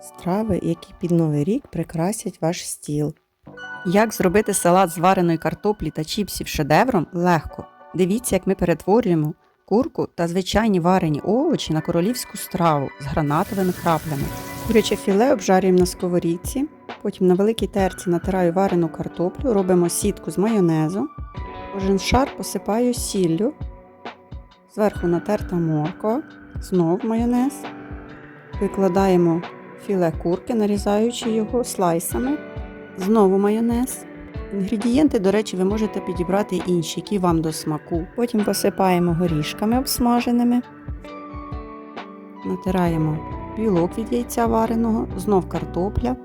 Страви, які під Новий рік прикрасять ваш стіл. Як зробити салат з вареної картоплі та чіпсів шедевром легко. Дивіться, як ми перетворюємо курку та звичайні варені овочі на королівську страву з гранатовими краплями. Куряче філе обжарюємо на сковорідці, потім на великій терці натираю варену картоплю, робимо сітку з майонезу. Кожен шар посипаю сіллю, зверху натерта морква, знов майонез. Викладаємо філе курки, нарізаючи його слайсами. Знову майонез. Інгредієнти, до речі, ви можете підібрати інші, які вам до смаку. Потім посипаємо горішками обсмаженими. Натираємо білок від яйця вареного, знов картопля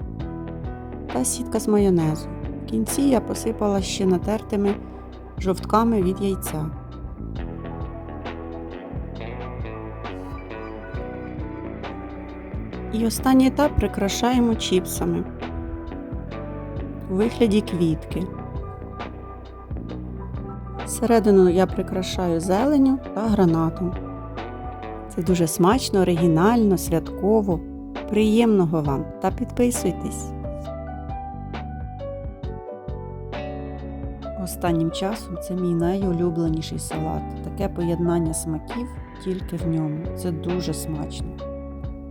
та сітка з майонезу. В кінці я посипала ще натертими жовтками від яйця. І останній етап прикрашаємо чіпсами у вигляді квітки. Всередину я прикрашаю зеленю та гранатом. Це дуже смачно, оригінально, святково. Приємного вам та підписуйтесь. Останнім часом це мій найулюбленіший салат. Таке поєднання смаків тільки в ньому. Це дуже смачно.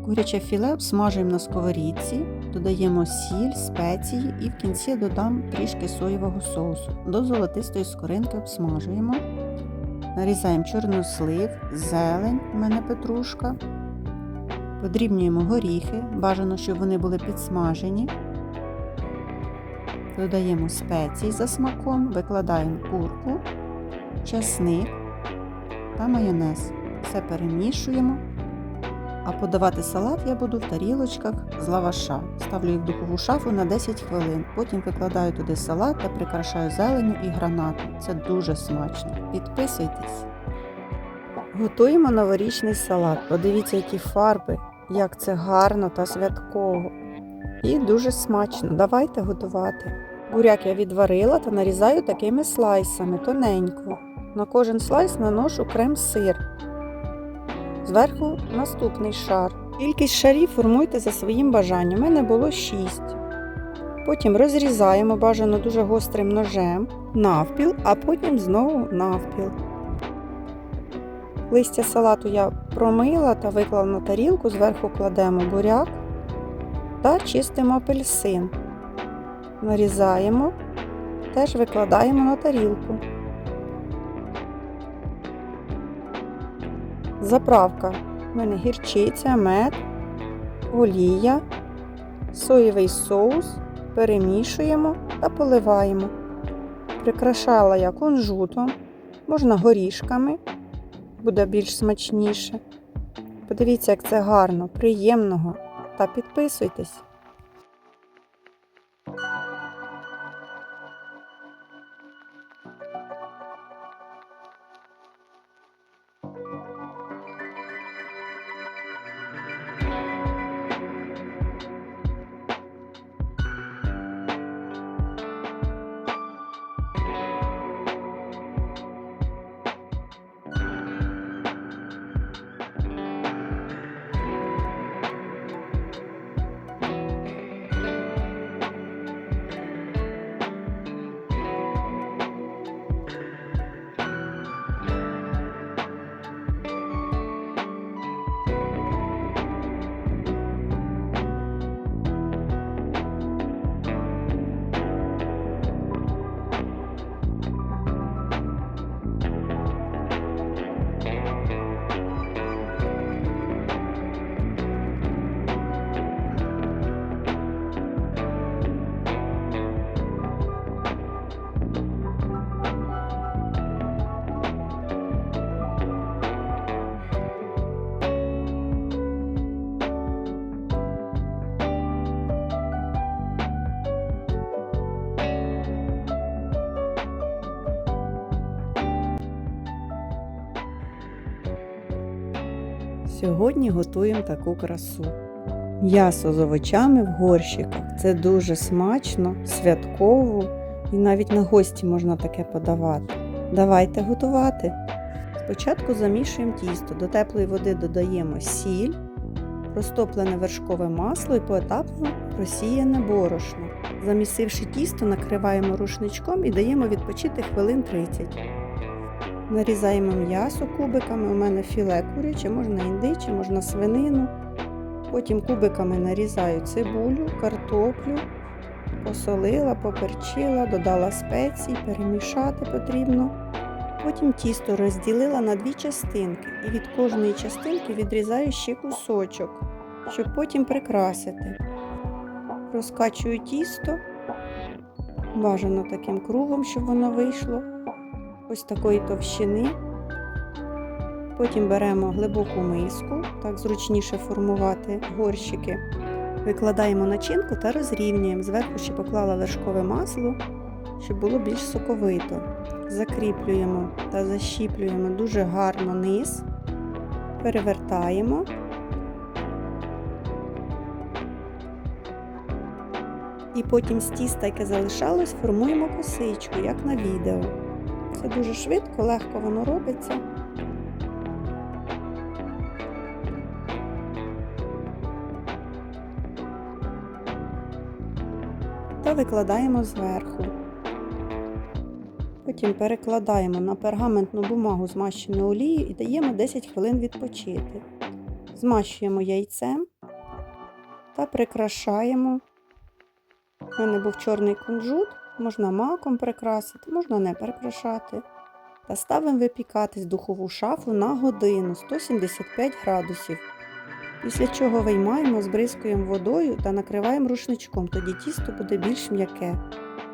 Куряче філе обсмажуємо на сковорідці, додаємо сіль, спеції і в кінці додам трішки соєвого соусу. До золотистої скоринки обсмажуємо. Нарізаємо чорнослив, зелень, у мене петрушка. Подрібнюємо горіхи, бажано, щоб вони були підсмажені. Додаємо спеції за смаком, викладаємо курку, часник та майонез. Все перемішуємо. А подавати салат я буду в тарілочках з лаваша. Ставлю їх в духову шафу на 10 хвилин. Потім викладаю туди салат та прикрашаю зеленю і гранатом. Це дуже смачно. Підписуйтесь. Готуємо новорічний салат. Подивіться, які фарби, як це гарно та святково. І дуже смачно. Давайте готувати. Буряк я відварила та нарізаю такими слайсами тоненько. На кожен слайс наношу крем-сир. Зверху наступний шар. Кількість шарів формуйте за своїм бажанням. У мене було 6. Потім розрізаємо бажано дуже гострим ножем навпіл, а потім знову навпіл. Листя салату я промила та виклала на тарілку, зверху кладемо буряк та чистимо апельсин. Нарізаємо, теж викладаємо на тарілку. Заправка. У мене гірчиця, мед, олія, соєвий соус. Перемішуємо та поливаємо. Прикрашала я кунжутом, можна горішками, буде більш смачніше. Подивіться, як це гарно, приємного та підписуйтесь. Сьогодні готуємо таку красу. М'ясо з овочами в горщиках. Це дуже смачно, святково і навіть на гості можна таке подавати. Давайте готувати. Спочатку замішуємо тісто. До теплої води додаємо сіль, розтоплене вершкове масло і поетапно просіяне борошно. Замісивши тісто, накриваємо рушничком і даємо відпочити хвилин 30. Нарізаємо м'ясо кубиками. У мене філе куряче, можна індиче, можна свинину. Потім кубиками нарізаю цибулю, картоплю, посолила, поперчила, додала спеції, перемішати потрібно. Потім тісто розділила на дві частинки і від кожної частинки відрізаю ще кусочок, щоб потім прикрасити. Розкачую тісто, бажано таким кругом, щоб воно вийшло. Ось такої товщини. Потім беремо глибоку миску, так зручніше формувати горщики. Викладаємо начинку та розрівнюємо. Зверху ще поклала вершкове масло, щоб було більш соковито. Закріплюємо та защіплюємо дуже гарно низ, перевертаємо. І потім з тіста, яке залишалось, формуємо косичку, як на відео. Це дуже швидко, легко воно робиться. Та викладаємо зверху. Потім перекладаємо на пергаментну бумагу змащену олією і даємо 10 хвилин відпочити. Змащуємо яйцем та прикрашаємо. У мене був чорний кунжут, можна маком прикрасити, можна не прикрашати. Та ставимо випікатись духову шафу на годину 175 градусів. Після чого виймаємо, збризкуємо водою та накриваємо рушничком, тоді тісто буде більш м'яке.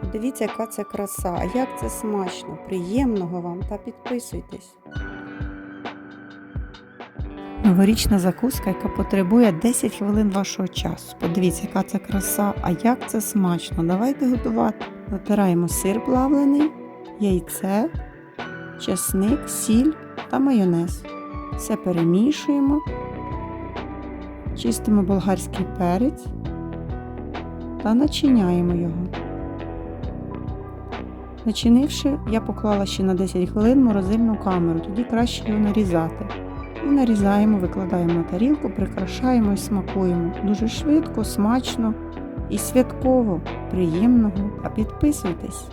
Подивіться, яка це краса, а як це смачно, приємного вам та підписуйтесь. Новорічна закуска, яка потребує 10 хвилин вашого часу. Подивіться, яка це краса, а як це смачно. Давайте готувати. Натираємо сир плавлений, яйце, чесник, сіль та майонез. Все перемішуємо. Чистимо болгарський перець та начиняємо його. Начинивши, я поклала ще на 10 хвилин морозильну камеру, тоді краще його нарізати. І нарізаємо, викладаємо на тарілку, прикрашаємо і смакуємо. Дуже швидко, смачно і святково, приємного. А підписуйтесь!